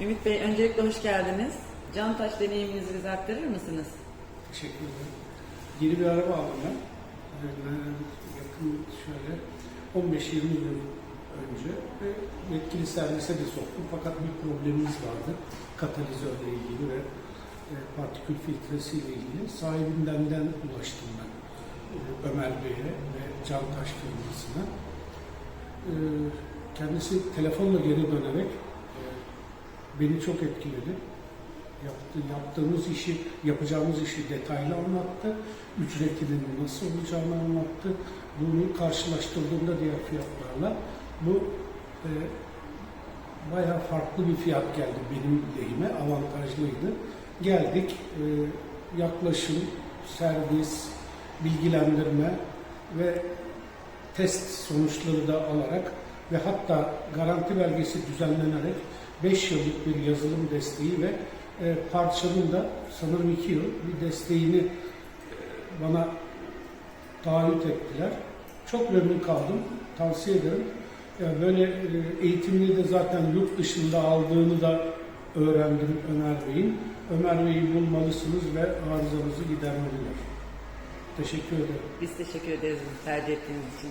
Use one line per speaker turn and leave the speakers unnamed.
Ümit Bey öncelikle hoş geldiniz. Cantaş deneyiminizi bize aktarır mısınız?
Teşekkür ederim. Yeni bir araba aldım ben. Yakın şöyle 15-20 yıl önce ve yetkili servise de soktum. Fakat bir problemimiz vardı. Katalizörle ilgili ve e, partikül filtresi ile ilgili. Sahibinden ulaştım ben e, Ömer Bey'e ve Cantaş firmasına. E, Kendisi telefonla geri dönerek beni çok etkiledi. Yaptı, yaptığımız işi, yapacağımız işi detaylı anlattı. Ücretinin nasıl olacağını anlattı. Bunu karşılaştırdığımda diğer fiyatlarla bu e, bayağı farklı bir fiyat geldi benim lehime, avantajlıydı. Geldik, e, yaklaşım, servis, bilgilendirme ve test sonuçları da alarak ve hatta garanti belgesi düzenlenerek 5 yıllık bir yazılım desteği ve e, parçanın da sanırım 2 yıl bir desteğini e, bana taahhüt ettiler. Çok memnun kaldım. Tavsiye ederim. Yani böyle e, eğitimini de zaten yurt dışında aldığını da öğrendim Ömer Bey'in. Ömer Bey'i bulmalısınız ve arızanızı gidermeliler. Teşekkür ederim.
Biz teşekkür ederiz tercih ettiğiniz için.